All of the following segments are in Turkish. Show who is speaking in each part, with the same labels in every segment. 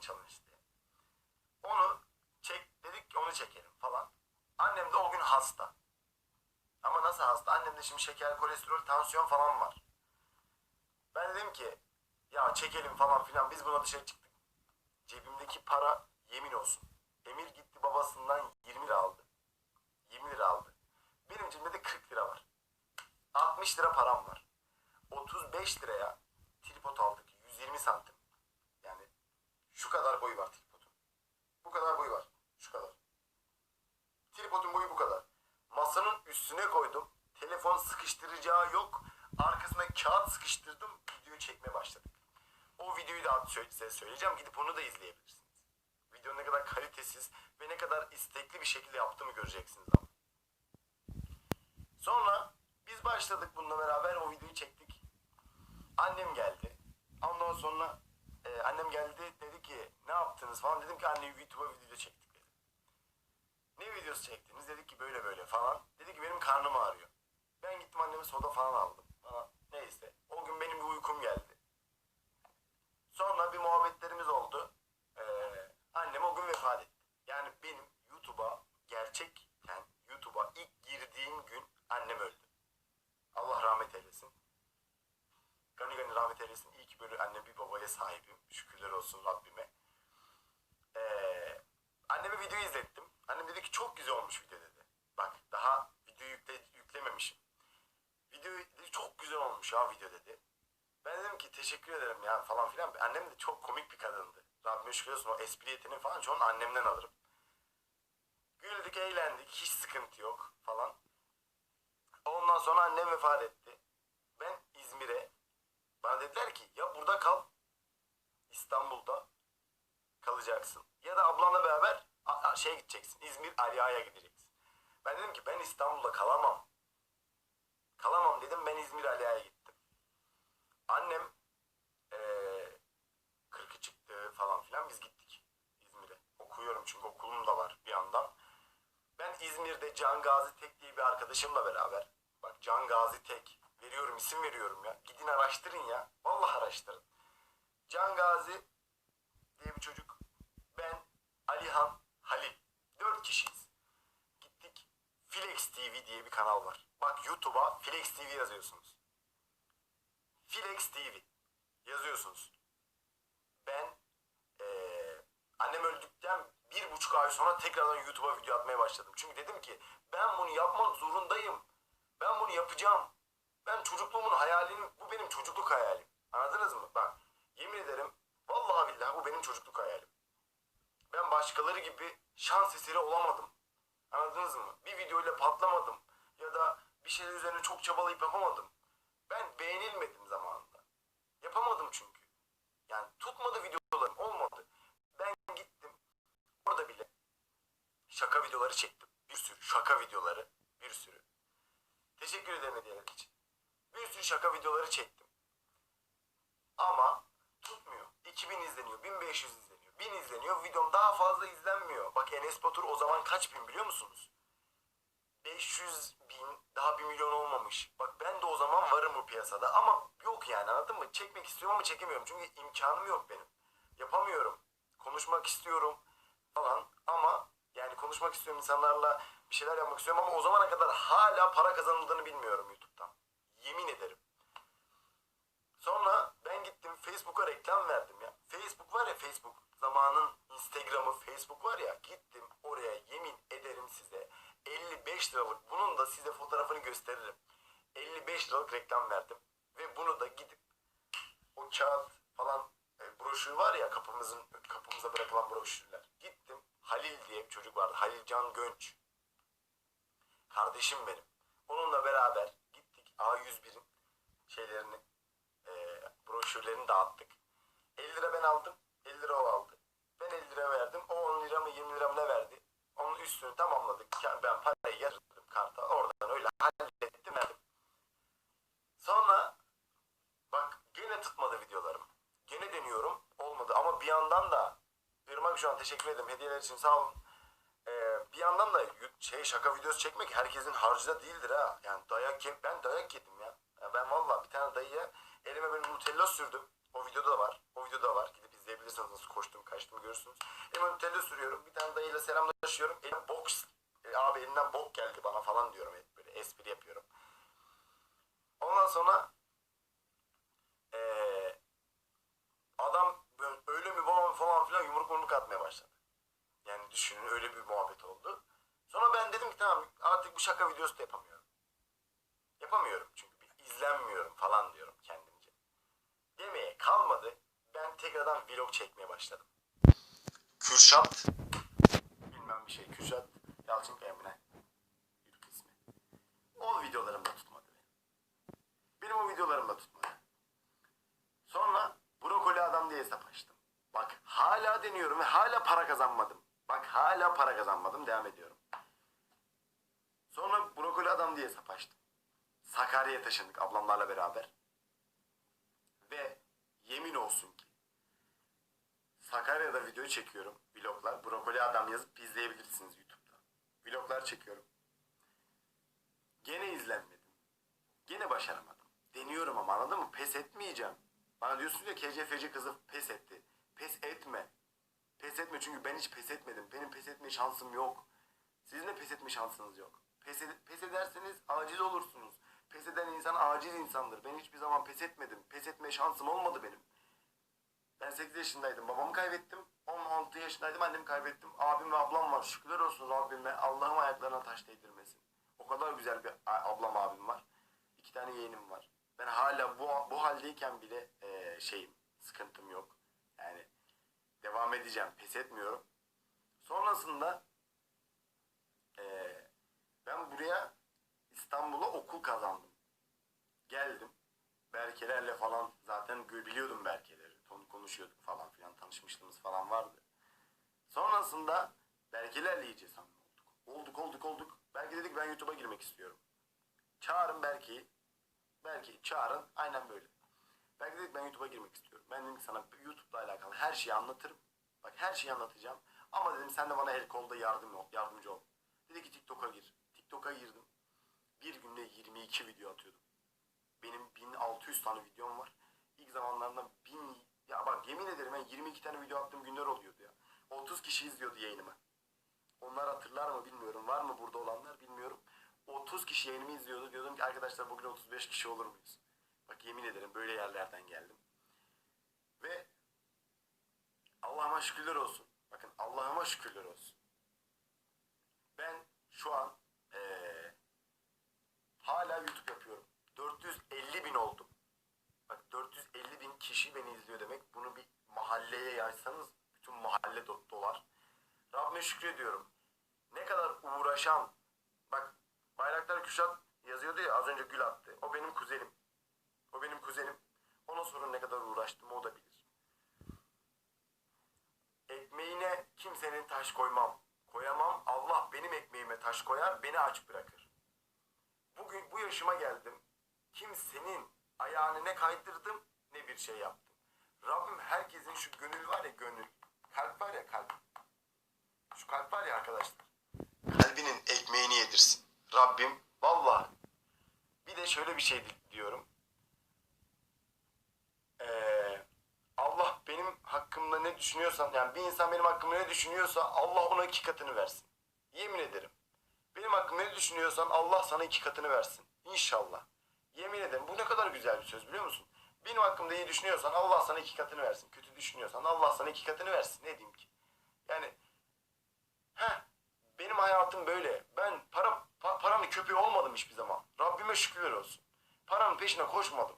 Speaker 1: Challenge diye. Onu çek dedik ki onu çekelim falan. Annem de o gün hasta. Ama nasıl hasta? Annemde şimdi şeker, kolesterol, tansiyon falan var. Ben dedim ki ya çekelim falan filan biz buna dışarı çıktık. Cebimdeki para yemin olsun. Emir gitti babasından 20 lira aldı. 20 lira aldı. Benim cebimde de 40 lira var. 60 lira param var. 35 liraya tripod aldık. 120 santim. Şu kadar boyu var tripodun. Bu kadar boyu var. Şu kadar. Tripodun boyu bu kadar. Masanın üstüne koydum. Telefon sıkıştıracağı yok. Arkasına kağıt sıkıştırdım. Videoyu çekmeye başladık. O videoyu da size söyleyeceğim. Gidip onu da izleyebilirsiniz. Videonun ne kadar kalitesiz ve ne kadar istekli bir şekilde yaptığımı göreceksiniz ama. Sonra biz başladık bununla beraber o videoyu çektik. Annem geldi. Ondan sonra e, annem geldi dedi ki ne yaptınız falan. Dedim ki anne YouTube'a video çektik dedim. Ne videosu çektiniz? Dedik ki böyle böyle falan. Dedi ki benim karnım ağrıyor. Ben gittim anneme soda falan aldım. Falan. Neyse. O gün benim bir uykum geldi. Sonra bir muhabbetlerimiz oldu. Ee, annem o gün vefat etti. Yani benim YouTube'a gerçekten YouTube'a ilk girdiğim gün annem öldü. Allah rahmet eylesin. Gani gani rahmet eylesin. İyi ki böyle anne bir babaya sahibim. Şükürler olsun Rabbime. Ee, anneme videoyu izlettim. Annem dedi ki çok güzel olmuş video dedi. Bak daha videoyu yükle, yüklememişim. Video dedi, çok güzel olmuş ya video dedi. Ben dedim ki teşekkür ederim ya falan filan. Annem de çok komik bir kadındı. Rabbime şükür olsun o espri yeteneği falan çoğunu annemden alırım. Güldük, eğlendik, hiç sıkıntı yok falan. Ondan sonra annem vefat etti. Ben İzmir'e, bana dediler ki ya burada kal, İstanbul'da kalacaksın. Ya da ablanla beraber şeye gideceksin, İzmir Aliya'ya gideceksin. Ben dedim ki ben İstanbul'da kalamam. Kalamam dedim ben İzmir Aliya'ya gittim. Annem eee 40'ı çıktı falan filan biz gittik İzmir'e. Okuyorum çünkü okulum da var bir yandan. Ben İzmir'de Can Gazi Tek diye bir arkadaşımla beraber. Bak Can Gazi Tek. Veriyorum isim veriyorum ya. Gidin araştırın ya. Vallahi araştırın. Can Gazi diye bir çocuk. Ben, Alihan, Halil. Dört kişiyiz. Gittik. Flex TV diye bir kanal var. Bak YouTube'a Flex TV yazıyorsunuz. Flex TV yazıyorsunuz. Ben eee, annem öldükten bir buçuk ay sonra tekrardan YouTube'a video atmaya başladım. Çünkü dedim ki ben bunu yapmak zorundayım. Ben bunu yapacağım. Ben çocukluğumun hayalini, bu benim çocukluk hayalim. Anladınız mı? Bak yemin ederim vallahi billahi bu benim çocukluk hayalim. Ben başkaları gibi şans eseri olamadım. Anladınız mı? Bir videoyla patlamadım. Ya da bir şeyler üzerine çok çabalayıp yapamadım. Ben beğenilmedim zamanında. Yapamadım çünkü. Yani tutmadı videolarım olmadı. Ben gittim orada bile şaka videoları çektim. Bir sürü şaka videoları. Bir sürü. Teşekkür ederim hediyeler için. Bir sürü şaka videoları çektim. Ama tutmuyor. 2000 izleniyor, 1500 izleniyor, 1000 izleniyor. Videom daha fazla izlenmiyor. Bak Enes Batur o zaman kaç bin biliyor musunuz? 500 bin, daha 1 milyon olmamış. Bak ben de o zaman varım bu piyasada ama yok yani anladın mı? Çekmek istiyorum ama çekemiyorum çünkü imkanım yok benim. Yapamıyorum. Konuşmak istiyorum falan ama yani konuşmak istiyorum insanlarla bir şeyler yapmak istiyorum ama o zamana kadar hala para kazanıldığını bilmiyorum YouTube'dan. Yemin ederim. Sonra ben gittim Facebook'a reklam verdim. Facebook var ya Facebook. Zamanın Instagram'ı Facebook var ya. Gittim oraya yemin ederim size 55 liralık bunun da size fotoğrafını gösteririm. 55 liralık reklam verdim. Ve bunu da gidip o kağıt falan e, broşür var ya kapımızın kapımıza bırakılan broşürler. Gittim Halil diye bir çocuk vardı. Halil Can Gönç. Kardeşim benim. Onunla beraber gittik A101'in şeylerini e, broşürlerini dağıttık. 50 lira ben aldım. 50 lira o aldı. Ben 50 lira verdim. O 10 lira mı 20 lira mı ne verdi? Onun üstünü tamamladık. Yani Ben parayı yatırdım karta. Oradan öyle hallettim verdim. Sonra bak gene tutmadı videolarım. Gene deniyorum. Olmadı. Ama bir yandan da Irmak şu an teşekkür ederim. Hediyeler için sağ olun. Ee, bir yandan da şey şaka videosu çekmek herkesin harcı da değildir ha. Yani dayak ben dayak yedim ya. Ya ben valla bir tane dayıya elime böyle Nutella sürdüm. O videoda da var. O videoda da var. Gidip izleyebilirsiniz nasıl koştum kaçtım görürsünüz. Hemen telde sürüyorum. Bir tane dayıyla selamlaşıyorum. Eline boks. E, abi elinden bok geldi bana falan diyorum. hep Böyle espri yapıyorum. Ondan sonra eee adam böyle öyle mi falan falan filan yumruk yumruk atmaya başladı. Yani düşünün öyle bir muhabbet oldu. Sonra ben dedim ki tamam artık bu şaka videosu da yapamıyorum. Yapamıyorum çünkü bir izlenmiyorum falan diyorum. Demeye kalmadı. Ben tekrardan vlog çekmeye başladım. Kürşat bilmem bir şey Kürşat Yalçın Emre YouTube ismi. O videolarımda tutmadı beni. Benim o videolarımda tutmadı. Sonra brokoli adam diye hesap açtım. Bak hala deniyorum ve hala para kazanmadım. Bak hala para kazanmadım devam ediyorum. Sonra brokoli adam diye hesap açtım. Sakarya'ya taşındık ablamlarla beraber. Ve yemin olsun ki Sakarya'da video çekiyorum. Vloglar. Brokoli adam yazıp izleyebilirsiniz YouTube'da. Vloglar çekiyorum. Gene izlenmedim. Gene başaramadım. Deniyorum ama anladın mı? Pes etmeyeceğim. Bana diyorsunuz ya KCFC kızı pes etti. Pes etme. Pes etme çünkü ben hiç pes etmedim. Benim pes etme şansım yok. Sizin de pes etme şansınız yok. Pes, ed- pes ederseniz aciz olursunuz. Pes eden insan aciz insandır. Ben hiçbir zaman pes etmedim. Pes etme şansım olmadı benim. Ben 8 yaşındaydım. Babamı kaybettim. 16 yaşındaydım. Annemi kaybettim. Abim ve ablam var. Şükürler olsun Rabbime. Allah'ım ayaklarına taş değdirmesin. O kadar güzel bir ablam abim var. İki tane yeğenim var. Ben hala bu, bu haldeyken bile eee, şeyim. Sıkıntım yok. Yani devam edeceğim. Pes etmiyorum. Sonrasında eee, ben buraya İstanbul'a okul kazandım. Geldim. Berkelerle falan zaten biliyordum Berkeleri. Konuşuyorduk falan filan. Tanışmışlığımız falan vardı. Sonrasında Berkelerle iyice samimi olduk. Olduk olduk olduk. Berke dedik ben YouTube'a girmek istiyorum. Çağırın Berke'yi. Berke'yi çağırın. Aynen böyle. Berke dedik ben YouTube'a girmek istiyorum. Ben dedim sana YouTube'la alakalı her şeyi anlatırım. Bak her şeyi anlatacağım. Ama dedim sen de bana el kolda yardım ol, yardımcı ol. Dedi ki TikTok'a gir. TikTok'a girdim. Bir günde 22 video atıyordum. Benim 1600 tane videom var. İlk zamanlarında 1000 ya bak yemin ederim ben 22 tane video attığım günler oluyordu ya. 30 kişi izliyordu yayınımı. Onlar hatırlar mı bilmiyorum. Var mı burada olanlar bilmiyorum. 30 kişi yayınımı izliyordu. Diyordum ki arkadaşlar bugün 35 kişi olur muyuz? Bak yemin ederim böyle yerlerden geldim. Ve Allah'ıma şükürler olsun. Bakın Allah'ıma şükürler olsun. Ben şu an hala YouTube yapıyorum. 450 bin oldum. Bak 450 bin kişi beni izliyor demek. Bunu bir mahalleye yaysanız bütün mahalle do- dolar. Rabbime şükrediyorum. Ne kadar uğraşan. Bak Bayraktar Küşat yazıyordu ya az önce gül attı. O benim kuzenim. O benim kuzenim. Ona sorun ne kadar uğraştığımı o da bilir. Ekmeğine kimsenin taş koymam. Koyamam. Allah benim ekmeğime taş koyar, beni aç bırakır. Bugün bu yaşıma geldim. Kimsenin ayağını ne kaydırdım ne bir şey yaptım. Rabbim herkesin şu gönül var ya gönül. Kalp var ya kalp. Şu kalp var ya arkadaşlar. Kalbinin ekmeğini yedirsin. Rabbim vallahi. Bir de şöyle bir şey di- diyorum. Ee, Allah benim hakkımda ne düşünüyorsan yani bir insan benim hakkımda ne düşünüyorsa Allah ona iki versin. Yemin ederim. Benim hakkımda ne düşünüyorsan Allah sana iki katını versin. İnşallah. Yemin ederim bu ne kadar güzel bir söz biliyor musun? Benim hakkımda iyi düşünüyorsan Allah sana iki katını versin. Kötü düşünüyorsan Allah sana iki katını versin. Ne diyeyim ki? Yani heh, benim hayatım böyle. Ben para pa- paranın köpeği olmadım hiçbir zaman. Rabbime şükürler olsun. Paranın peşine koşmadım.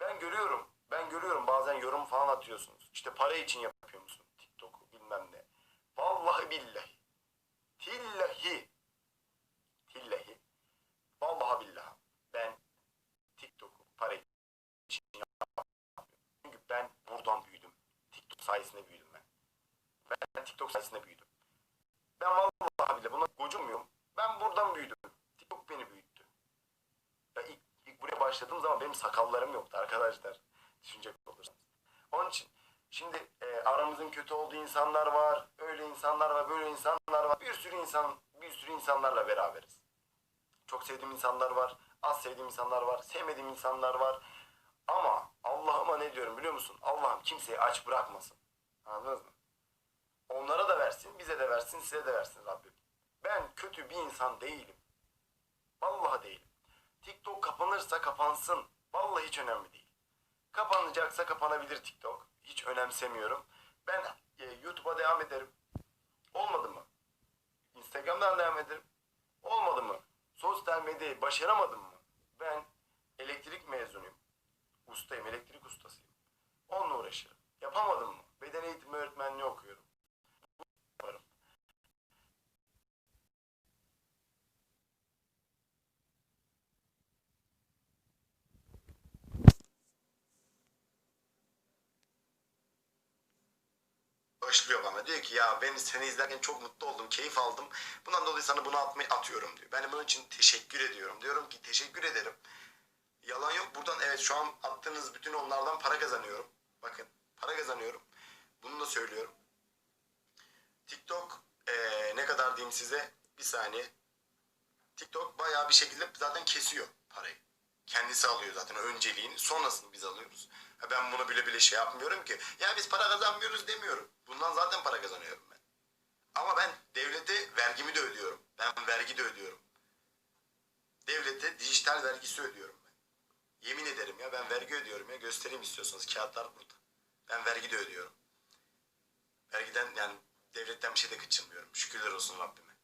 Speaker 1: Ben görüyorum. Ben görüyorum bazen yorum falan atıyorsunuz. İşte para için yapıyor musun TikTok'u bilmem ne. Vallahi billahi. Tillahi. Tillahi. Vallahi billahi. Ben TikTok'u para için yapmıyorum. Çünkü ben buradan büyüdüm. TikTok sayesinde büyüdüm ben. Ben TikTok sayesinde büyüdüm. Ben vallahi bile buna gocunmuyorum. Ben buradan büyüdüm. TikTok beni büyüttü. Ya ilk, ilk buraya başladığım zaman benim sakallarım yoktu arkadaşlar. Düşünecek olursanız. Onun için şimdi e, aramızın kötü olduğu insanlar var. Öyle insanlar var, böyle insanlar var. Bir sürü insan, bir sürü insanlarla beraberiz. Çok sevdiğim insanlar var. Az sevdiğim insanlar var. Sevmediğim insanlar var. Ama Allah'ıma ne diyorum biliyor musun? Allah'ım kimseyi aç bırakmasın. Anladınız mı? Onlara da versin, bize de versin, size de versin Rabbim. Ben kötü bir insan değilim. Vallahi değilim. TikTok kapanırsa kapansın. Vallahi hiç önemli değil. Kapanacaksa kapanabilir TikTok. Hiç önemsemiyorum. Ben e, YouTube'a devam ederim. Olmadı mı? Instagram'dan devam ederim. Olmadı mı? Medyayı başaramadım mı? Ben elektrik mezunuyum. Ustayım, elektrik ustasıyım. Onunla uğraşırım. Yapamadım mı? Beden eğitimi öğretmenliği okuyorum. Başlıyor bana. Diyor ki ya ben seni izlerken çok mutlu oldum, keyif aldım. Bundan dolayı sana bunu atmayı atıyorum diyor. Ben bunun için teşekkür ediyorum. Diyorum ki teşekkür ederim. Yalan yok. Buradan evet şu an attığınız bütün onlardan para kazanıyorum. Bakın para kazanıyorum. Bunu da söylüyorum. TikTok eee, ne kadar diyeyim size? Bir saniye. TikTok bayağı bir şekilde zaten kesiyor parayı. Kendisi alıyor zaten önceliğini. Sonrasını biz alıyoruz. Ha ben bunu bile bile şey yapmıyorum ki. Ya biz para kazanmıyoruz demiyorum. Bundan zaten para kazanıyorum ben. Ama ben devlete vergimi de ödüyorum. Ben vergi de ödüyorum. Devlete dijital vergisi ödüyorum ben. Yemin ederim ya ben vergi ödüyorum ya. Göstereyim istiyorsanız. Kağıtlar burada. Ben vergi de ödüyorum. Vergiden yani devletten bir şey de kaçırmıyorum. Şükürler olsun Rabbime.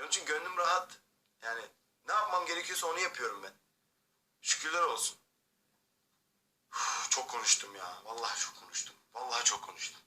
Speaker 1: Onun için gönlüm rahat. Yani ne yapmam gerekiyorsa onu yapıyorum ben. Şükürler olsun. Uf, çok konuştum ya. Vallahi çok konuştum. Vallahi çok konuştum.